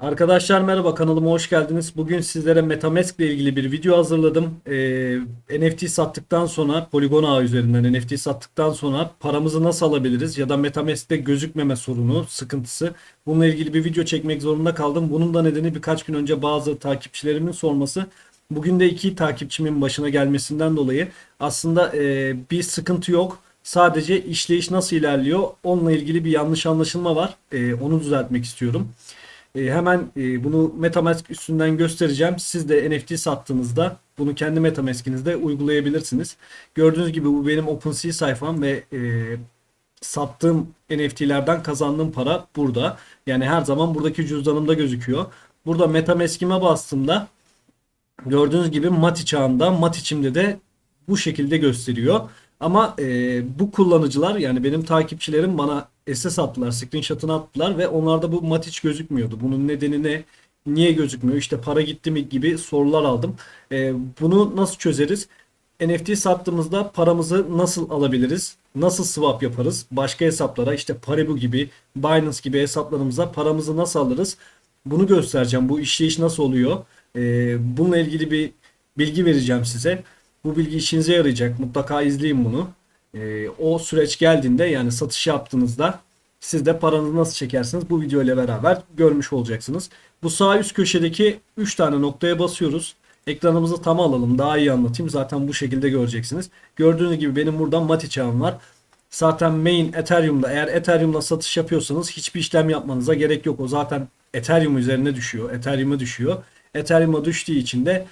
Arkadaşlar merhaba kanalıma hoş geldiniz. Bugün sizlere Metamask ile ilgili bir video hazırladım. Ee, NFT sattıktan sonra Polygon ağı üzerinden NFT sattıktan sonra paramızı nasıl alabiliriz ya da Metamask'te gözükmeme sorunu, sıkıntısı. Bununla ilgili bir video çekmek zorunda kaldım. Bunun da nedeni birkaç gün önce bazı takipçilerimin sorması. Bugün de iki takipçimin başına gelmesinden dolayı aslında e, bir sıkıntı yok. Sadece işleyiş nasıl ilerliyor onunla ilgili bir yanlış anlaşılma var. E, onu düzeltmek istiyorum. E, hemen e, bunu MetaMask üstünden göstereceğim. Siz de NFT sattığınızda bunu kendi MetaMask'inizde uygulayabilirsiniz. Gördüğünüz gibi bu benim OpenSea sayfam ve e, sattığım NFT'lerden kazandığım para burada. Yani her zaman buradaki cüzdanımda gözüküyor. Burada MetaMask'ime bastığımda gördüğünüz gibi Mati çağında Matiç'imde de bu şekilde gösteriyor. Ama e, bu kullanıcılar yani benim takipçilerim bana SS attılar, screenshot'ını attılar ve onlarda bu mat hiç gözükmüyordu. Bunun nedeni ne? Niye gözükmüyor? İşte para gitti mi gibi sorular aldım. E, bunu nasıl çözeriz? NFT sattığımızda paramızı nasıl alabiliriz? Nasıl swap yaparız? Başka hesaplara işte Paribu gibi, Binance gibi hesaplarımıza paramızı nasıl alırız? Bunu göstereceğim. Bu işleyiş nasıl oluyor? E, bununla ilgili bir bilgi vereceğim size. Bu bilgi işinize yarayacak. Mutlaka izleyin bunu. Ee, o süreç geldiğinde yani satış yaptığınızda siz de paranızı nasıl çekersiniz bu video ile beraber görmüş olacaksınız. Bu sağ üst köşedeki 3 tane noktaya basıyoruz. Ekranımızı tam alalım daha iyi anlatayım. Zaten bu şekilde göreceksiniz. Gördüğünüz gibi benim burada Mati çağım var. Zaten main Ethereum'da eğer Ethereum'da satış yapıyorsanız hiçbir işlem yapmanıza gerek yok. O zaten Ethereum üzerine düşüyor. Ethereum'a düşüyor. Ethereum'a düştüğü için de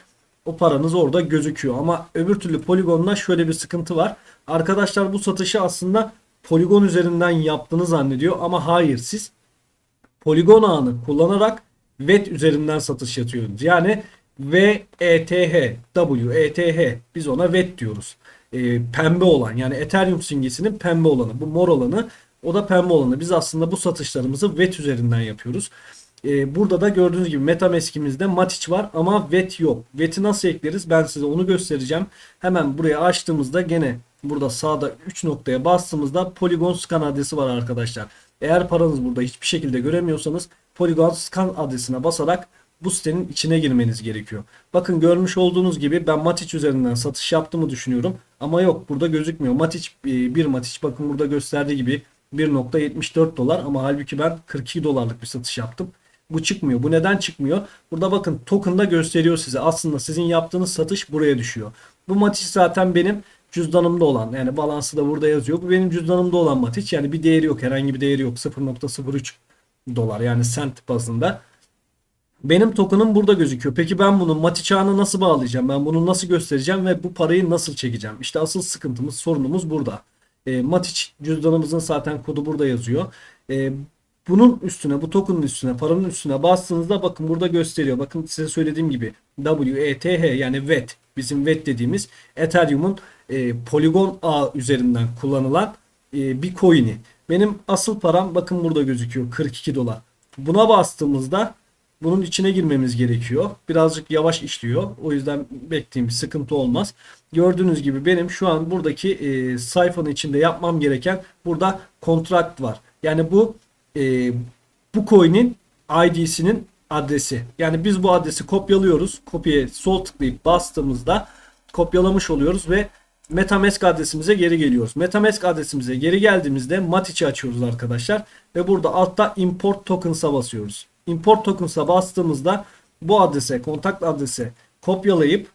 o paranız orada gözüküyor. Ama öbür türlü Polygon'da şöyle bir sıkıntı var. Arkadaşlar bu satışı aslında Polygon üzerinden yaptığını zannediyor ama hayır siz Polygon ağını kullanarak VET üzerinden satış yapıyorsunuz. Yani VETH, WETH biz ona VET diyoruz. E, pembe olan yani Ethereum simgesinin pembe olanı. Bu mor olanı o da pembe olanı. Biz aslında bu satışlarımızı VET üzerinden yapıyoruz. E, burada da gördüğünüz gibi MetaMask'imizde Matic var ama VET yok. VET'i nasıl ekleriz? Ben size onu göstereceğim. Hemen buraya açtığımızda gene burada sağda 3 noktaya bastığımızda Polygon Scan adresi var arkadaşlar. Eğer paranız burada hiçbir şekilde göremiyorsanız Polygon Scan adresine basarak bu sitenin içine girmeniz gerekiyor. Bakın görmüş olduğunuz gibi ben Matic üzerinden satış yaptığımı düşünüyorum. Ama yok burada gözükmüyor. Matic e, bir Matic bakın burada gösterdiği gibi 1.74 dolar ama halbuki ben 42 dolarlık bir satış yaptım. Bu çıkmıyor. Bu neden çıkmıyor? Burada bakın token'da gösteriyor size. Aslında sizin yaptığınız satış buraya düşüyor. Bu Matic zaten benim cüzdanımda olan yani balansı da burada yazıyor. Bu benim cüzdanımda olan Matic. Yani bir değeri yok. Herhangi bir değeri yok. 0.03 dolar yani sent bazında. Benim token'ım burada gözüküyor. Peki ben bunu Matic ağına nasıl bağlayacağım? Ben bunu nasıl göstereceğim ve bu parayı nasıl çekeceğim? İşte asıl sıkıntımız, sorunumuz burada. E, Matic cüzdanımızın zaten kodu burada yazıyor. E, bunun üstüne bu token'ın üstüne paranın üstüne bastığınızda bakın burada gösteriyor. Bakın size söylediğim gibi WETH yani VET bizim VET dediğimiz Ethereum'un e, Polygon ağ üzerinden kullanılan e, bir coin'i. Benim asıl param bakın burada gözüküyor 42 dolar. Buna bastığımızda bunun içine girmemiz gerekiyor. Birazcık yavaş işliyor. O yüzden bekleyeyim sıkıntı olmaz. Gördüğünüz gibi benim şu an buradaki e, sayfanın içinde yapmam gereken burada kontrakt var. Yani bu e, bu coin'in ID'sinin adresi. Yani biz bu adresi kopyalıyoruz. Kopyaya sol tıklayıp bastığımızda kopyalamış oluyoruz ve MetaMask adresimize geri geliyoruz. MetaMask adresimize geri geldiğimizde Matic'i açıyoruz arkadaşlar. Ve burada altta Import Tokens'a basıyoruz. Import Tokens'a bastığımızda bu adrese, kontak adrese kopyalayıp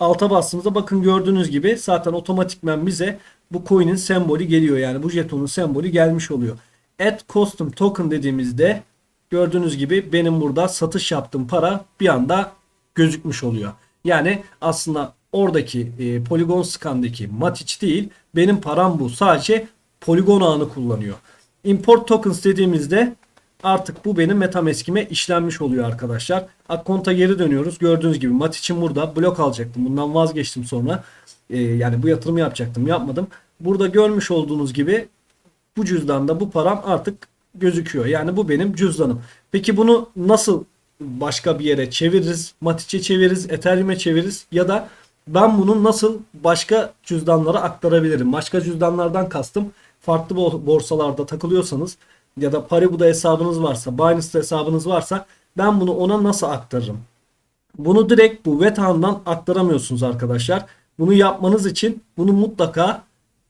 alta bastığımızda bakın gördüğünüz gibi zaten otomatikmen bize bu coin'in sembolü geliyor. Yani bu jetonun sembolü gelmiş oluyor. Add Custom Token dediğimizde gördüğünüz gibi benim burada satış yaptığım para bir anda gözükmüş oluyor. Yani aslında oradaki e, Polygon Scan'daki Matic değil benim param bu. Sadece Polygon ağını kullanıyor. Import Tokens dediğimizde artık bu benim Metamask'ime işlenmiş oluyor arkadaşlar. Akkonta geri dönüyoruz. Gördüğünüz gibi Matic'im burada. Blok alacaktım. Bundan vazgeçtim sonra. E, yani bu yatırımı yapacaktım. Yapmadım. Burada görmüş olduğunuz gibi bu cüzdanda bu param artık gözüküyor. Yani bu benim cüzdanım. Peki bunu nasıl başka bir yere çeviririz? Matic'e çeviririz, Ethereum'e çeviririz ya da ben bunu nasıl başka cüzdanlara aktarabilirim? Başka cüzdanlardan kastım farklı borsalarda takılıyorsanız ya da Paribu'da hesabınız varsa, Binance'da hesabınız varsa Ben bunu ona nasıl aktarırım? Bunu direkt bu web ağından aktaramıyorsunuz arkadaşlar. Bunu yapmanız için bunu mutlaka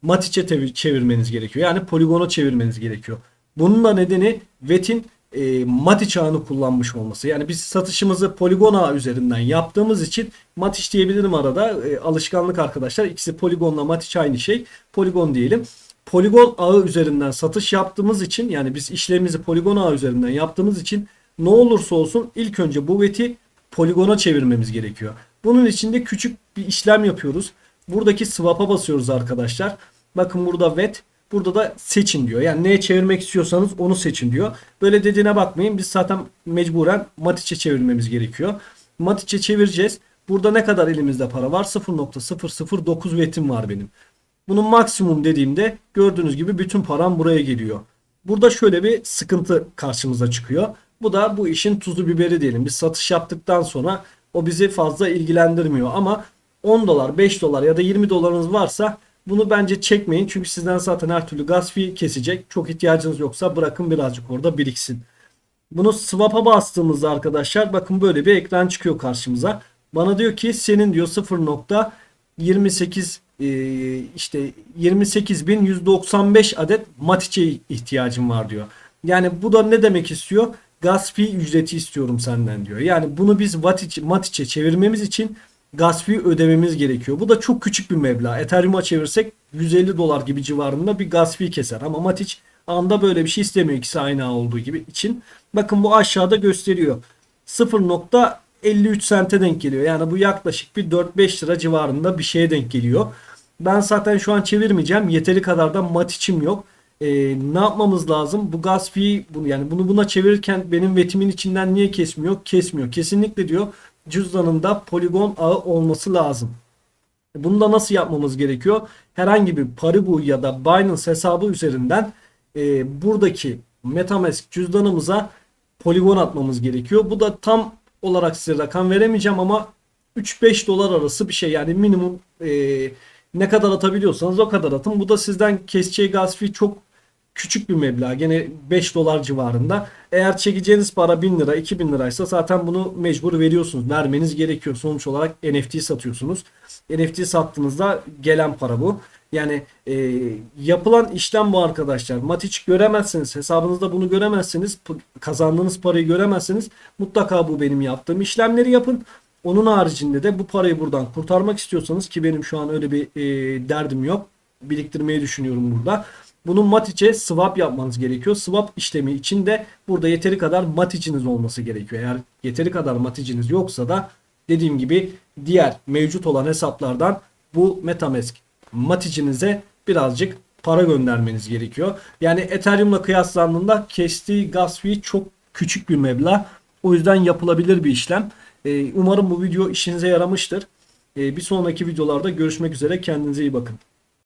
Matiç'e tevi- çevirmeniz gerekiyor. Yani poligona çevirmeniz gerekiyor. Bunun da nedeni VET'in e, Matiç ağını kullanmış olması. Yani biz satışımızı poligon ağı üzerinden yaptığımız için Matiç diyebilirim arada. E, alışkanlık arkadaşlar. İkisi poligonla Matiç aynı şey. Poligon diyelim. Poligon ağı üzerinden satış yaptığımız için yani biz işlemimizi poligon ağı üzerinden yaptığımız için ne olursa olsun ilk önce bu VET'i poligona çevirmemiz gerekiyor. Bunun için de küçük bir işlem yapıyoruz. Buradaki swap'a basıyoruz arkadaşlar. Bakın burada VET, burada da seçin diyor. Yani neye çevirmek istiyorsanız onu seçin diyor. Böyle dediğine bakmayın. Biz zaten mecburen Matiç'e çevirmemiz gerekiyor. Matiç'e çevireceğiz. Burada ne kadar elimizde para var? 0.009 VET'im var benim. Bunun maksimum dediğimde gördüğünüz gibi bütün param buraya geliyor. Burada şöyle bir sıkıntı karşımıza çıkıyor. Bu da bu işin tuzu biberi diyelim. Biz satış yaptıktan sonra o bizi fazla ilgilendirmiyor. Ama 10 dolar, 5 dolar ya da 20 dolarınız varsa bunu bence çekmeyin. Çünkü sizden zaten her türlü gaz fee kesecek. Çok ihtiyacınız yoksa bırakın birazcık orada biriksin. Bunu swap'a bastığımızda arkadaşlar bakın böyle bir ekran çıkıyor karşımıza. Bana diyor ki senin diyor 0.28 e, işte 28.195 adet matiçe ihtiyacım var diyor. Yani bu da ne demek istiyor? Gaz fee ücreti istiyorum senden diyor. Yani bunu biz Matiç'e çevirmemiz için gaz fee ödememiz gerekiyor. Bu da çok küçük bir meblağ. Ethereum'a çevirsek 150 dolar gibi civarında bir gaz fee keser. Ama Matic anda böyle bir şey istemiyor ikisi aynı olduğu gibi için. Bakın bu aşağıda gösteriyor. 0.53 sente denk geliyor. Yani bu yaklaşık bir 4-5 lira civarında bir şeye denk geliyor. Ben zaten şu an çevirmeyeceğim. Yeteri kadar da Matic'im yok. Ee, ne yapmamız lazım? Bu gaz fee yani bunu buna çevirirken benim vetimin içinden niye kesmiyor? Kesmiyor. Kesinlikle diyor cüzdanında poligon ağı olması lazım. Bunu da nasıl yapmamız gerekiyor? Herhangi bir Paribu ya da Binance hesabı üzerinden e, buradaki MetaMask cüzdanımıza poligon atmamız gerekiyor. Bu da tam olarak size rakam veremeyeceğim ama 3-5 dolar arası bir şey. Yani minimum e, ne kadar atabiliyorsanız o kadar atın. Bu da sizden keseceği gaz fee çok küçük bir meblağ. Gene 5 dolar civarında. Eğer çekeceğiniz para 1000 lira 2000 liraysa zaten bunu mecbur veriyorsunuz. Vermeniz gerekiyor. Sonuç olarak NFT satıyorsunuz. NFT sattığınızda gelen para bu. Yani e, yapılan işlem bu arkadaşlar. Matic göremezsiniz. Hesabınızda bunu göremezsiniz. Kazandığınız parayı göremezsiniz. Mutlaka bu benim yaptığım işlemleri yapın. Onun haricinde de bu parayı buradan kurtarmak istiyorsanız ki benim şu an öyle bir e, derdim yok. Biriktirmeyi düşünüyorum burada. Bunun Matic'e swap yapmanız gerekiyor. Swap işlemi için de burada yeteri kadar Matic'iniz olması gerekiyor. Eğer yeteri kadar Matic'iniz yoksa da dediğim gibi diğer mevcut olan hesaplardan bu Metamask Matic'inize birazcık para göndermeniz gerekiyor. Yani Ethereum'la kıyaslandığında kestiği gas fee çok küçük bir meblağ. O yüzden yapılabilir bir işlem. Ee, umarım bu video işinize yaramıştır. Ee, bir sonraki videolarda görüşmek üzere. Kendinize iyi bakın.